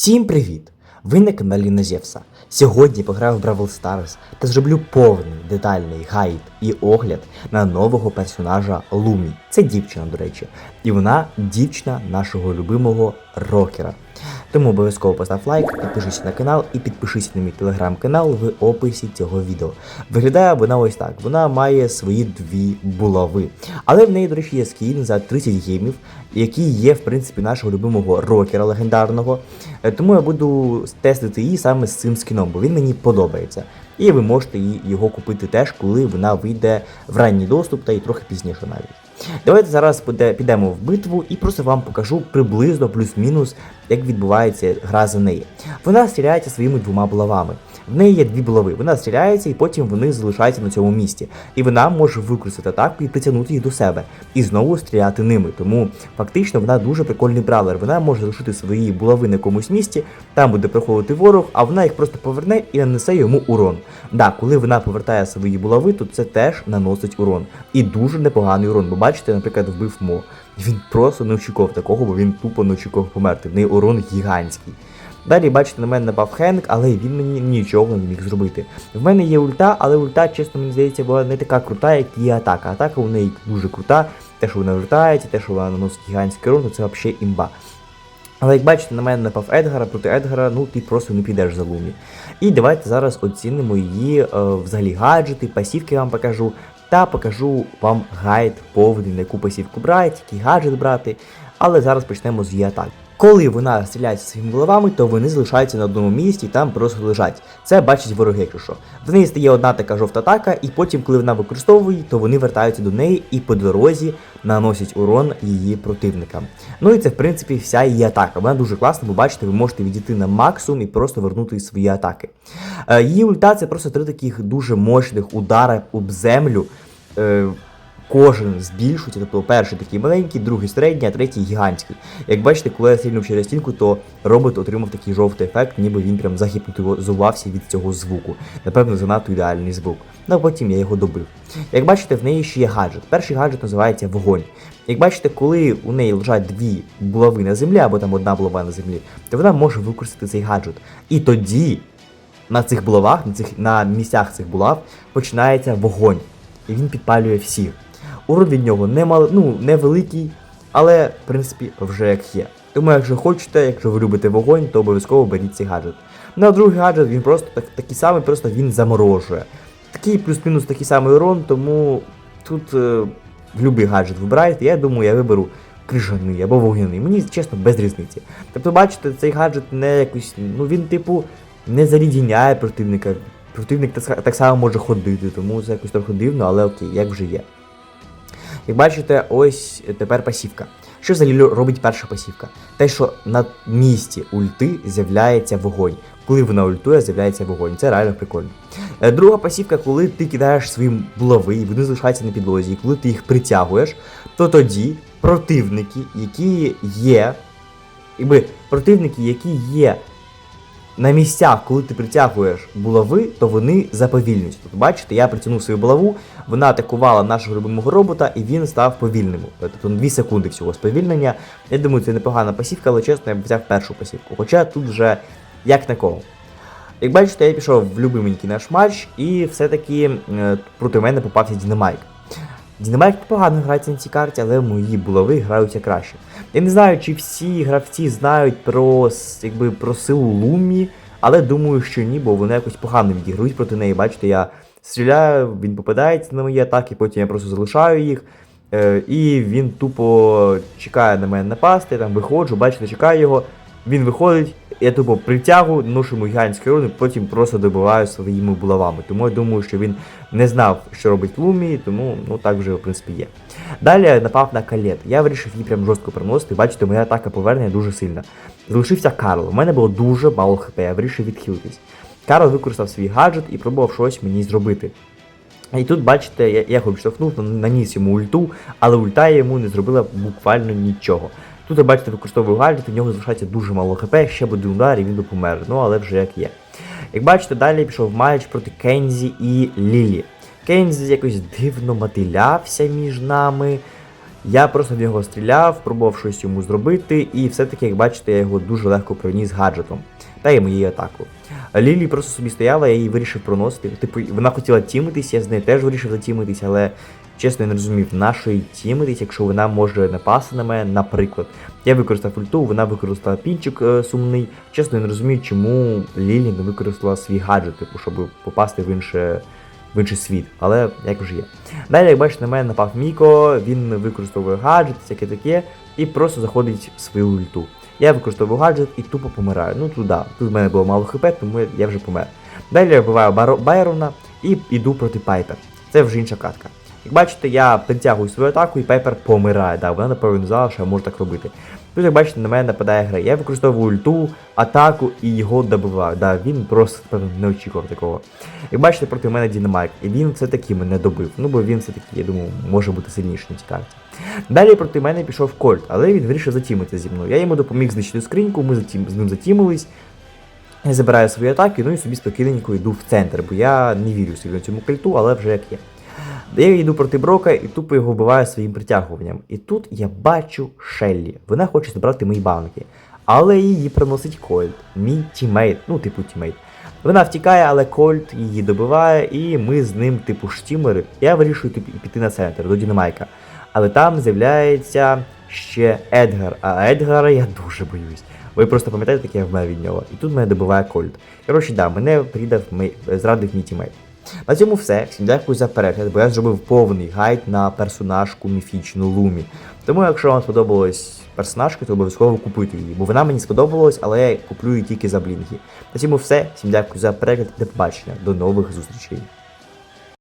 Всім привіт! Ви на каналі Назєвса. Сьогодні пограю в Бравл Stars та зроблю повний детальний гайд і огляд на нового персонажа Лумі. Це дівчина, до речі, і вона дівчина нашого любимого рокера. Тому обов'язково постав лайк, підпишися на канал і підпишись на мій телеграм-канал в описі цього відео. Виглядає вона ось так. Вона має свої дві булави. Але в неї, до речі, є скін за 30 геймів, який є, в принципі, нашого любимого рокера легендарного. Е, Тому я буду тестити її саме з цим скіном, бо він мені подобається. І ви можете його купити теж, коли вона вийде в ранній доступ та й трохи пізніше навіть. Давайте зараз підемо в битву і просто вам покажу приблизно плюс-мінус, як відбувається гра за неї. Вона стріляється своїми двома булавами. В неї є дві булави. Вона стріляється і потім вони залишаються на цьому місці. І вона може використати атаку і притягнути їх до себе. І знову стріляти ними. Тому фактично вона дуже прикольний бравлер. Вона може залишити свої булави на якомусь місці, там буде проходити ворог, а вона їх просто поверне і нанесе йому урон. Да, коли вона повертає свої булави, то це теж наносить урон. І дуже непоганий урон. Бо бачите, наприклад, вбив Мо. Він просто не очікував такого, бо він тупо не очікував померти. В неї урон гігантський. Далі, бачите, на мене напав Хенк, але він мені нічого не міг зробити. В мене є ульта, але ульта, чесно, мені здається, була не така крута, як її атака. Атака у неї дуже крута. Те, що вона вертається, те, що вона наносить гігантський урон, то це взагалі імба. Але як бачите, на мене напав Едгара проти Едгара, ну ти просто не підеш за Лумі. І давайте зараз оцінимо її е, взагалі гаджети, пасівки вам покажу. Та покажу вам гайд повний, на яку пасівку брати, який гаджет брати. Але зараз почнемо з її атаки. Коли вона стріляється своїми головами, то вони залишаються на одному місці і там просто лежать. Це бачать вороги, якщо що. В неї стає одна така жовта атака, і потім, коли вона використовує, то вони вертаються до неї і по дорозі наносять урон її противникам. Ну і це в принципі вся її атака. Вона дуже класна, бо бачите, ви можете відійти на максимум і просто вернути свої атаки. Е, Її ульта це просто три таких дуже мощних удара об землю. Кожен збільшується, тобто перший такий маленький, другий середній, а третій гігантський. Як бачите, коли я стрільнув через стінку, то робот отримав такий жовтий ефект, ніби він прям загіпнотизувався від цього звуку. Напевно, занадто ідеальний звук. Ну а потім я його добив. Як бачите, в неї ще є гаджет. Перший гаджет називається вогонь. Як бачите, коли у неї лежать дві булави на землі, або там одна булава на землі, то вона може використати цей гаджет. І тоді на цих булавах, на цих на місцях цих булав починається вогонь. І він підпалює всіх. Урон від нього не мал, ну, невеликий, але в принципі вже як є. Тому, якщо хочете, якщо ви любите вогонь, то обов'язково беріть цей гаджет. Ну а другий гаджет він просто так, такий самий, просто він заморожує. Такий плюс-мінус такий самий урон, тому тут е, любий гаджет вибирайте. Я думаю, я виберу крижаний або вогняний. Мені чесно без різниці. Тобто, бачите, цей гаджет не якийсь, ну він типу не зарідіняє противника. Противник так само може ходити, тому це якось трохи дивно, але окей, як вже є. Як бачите, ось тепер пасівка. Що взагалі робить перша пасівка? Те, що на місці ульти з'являється вогонь. Коли вона ультує, з'являється вогонь. Це реально прикольно. Е, Друга пасівка, коли ти кидаєш свої булави, і вони залишаються на підлозі, і коли ти їх притягуєш, то тоді противники, які є, якби противники, які є на місцях, коли ти притягуєш булави, то вони заповільнюють. Тобто, бачите, я притягнув свою булаву, вона атакувала нашого любимого робота, і він став повільним. Тобто 2 секунди всього сповільнення. Я думаю, це непогана пасівка, але чесно, я б взяв першу пасівку. Хоча тут вже як на кого. Як бачите, я пішов в любименький наш матч, і все-таки е, проти мене попався Дінамайк. Дінамайк непогано грається на цій карті, але мої булави граються краще. Я не знаю, чи всі гравці знають про, якби, про силу Лумі, але думаю, що ні, бо вони якось погано відіграють проти неї. Бачите, я стріляю, він попадається на мої атаки, потім я просто залишаю їх. Е, і він тупо чекає на мене напасти, я там виходжу, бачите, чекаю його. Він виходить, я тупо притягу, ношу йому гігантський потім просто добиваю своїми булавами. Тому я думаю, що він не знав, що робить Лумі, тому ну так вже в принципі є. Далі напав на калет. Я вирішив її прям жорстко приносити. Бачите, моя атака повернення дуже сильна. Залишився Карл. У мене було дуже мало хп, я вирішив відхилитись. Карл використав свій гаджет і пробував щось мені зробити. І тут, бачите, я його відштовхнув, наніс йому ульту, але ульта йому не зробила буквально нічого. Тут, ви бачите, використовую гаджет, у нього залишається дуже мало хп, ще буде удар і він би помер. Ну, але вже як є. Як бачите, далі пішов матч проти Кензі і Лілі. Кензі якось дивно мотилявся між нами. Я просто в нього стріляв, пробував щось йому зробити, і все-таки, як бачите, я його дуже легко проніс гаджетом та й моєю атакою. Лілі просто собі стояла, я її вирішив проносити. Типу, вона хотіла тімитись, я з нею теж вирішив затімитись, але чесно, я не розумів, нашої тімитись, якщо вона може напасти на мене, наприклад. Я використав ульту, вона використала пінчик е, сумний. Чесно, я не розумію, чому Лілі не використала свій гаджет, типу, щоб попасти в інше. В інший світ, але як вже є. Далі, як бачите, на мене напав Міко, він використовує гаджет, всяке таке, і просто заходить в свою ульту. Я використовую гаджет і тупо помираю. Ну туди. Тут в мене було мало хп, тому я вже помер. Далі я вбиваю Байрона і йду проти Пайпер. Це вже інша катка. Як бачите, я притягую свою атаку і Пайпер помирає. Да, вона напевно знала, що я можу так робити. Тут, як бачите, на мене нападає гра. Я використовую ульту, атаку і його добиваю. Да, він просто напевно, не очікував такого. Як бачите, проти мене Дінамайк, і він все-таки мене добив. Ну бо він все-таки, я думаю, може бути сильніший на цій карті. Далі проти мене пішов Кольт, але він вирішив затімити зі мною. Я йому допоміг знищити скриньку, ми затім, з ним затімились. Я забираю свої атаки, ну і собі спокійненько йду в центр, бо я не вірю собі цьому кольту, але вже як є. Я йду проти Брока і тупо його вбиваю своїм притягуванням. І тут я бачу Шеллі. Вона хоче забрати мої банки. Але її приносить Кольт, мій тімейт, ну, типу тімейт. Вона втікає, але Кольт її добиває, і ми з ним, типу, штімери. Я вирішую типу, піти на центр до Дінамайка. Але там з'являється ще Едгар, а Едгара я дуже боюсь. Ви просто пам'ятаєте, як я вмер від нього. І тут мене добиває Кольт. Коротше, да, мене придав, зрадив мій тімейт. На цьому все. Всім дякую за перегляд, бо я зробив повний гайд на персонажку міфічну Лумі. Тому, якщо вам сподобалась персонажка, то обов'язково купуйте її, бо вона мені сподобалась, але я куплю її тільки за блінги. На цьому все. Всім дякую за перегляд, до побачення, до нових зустрічей.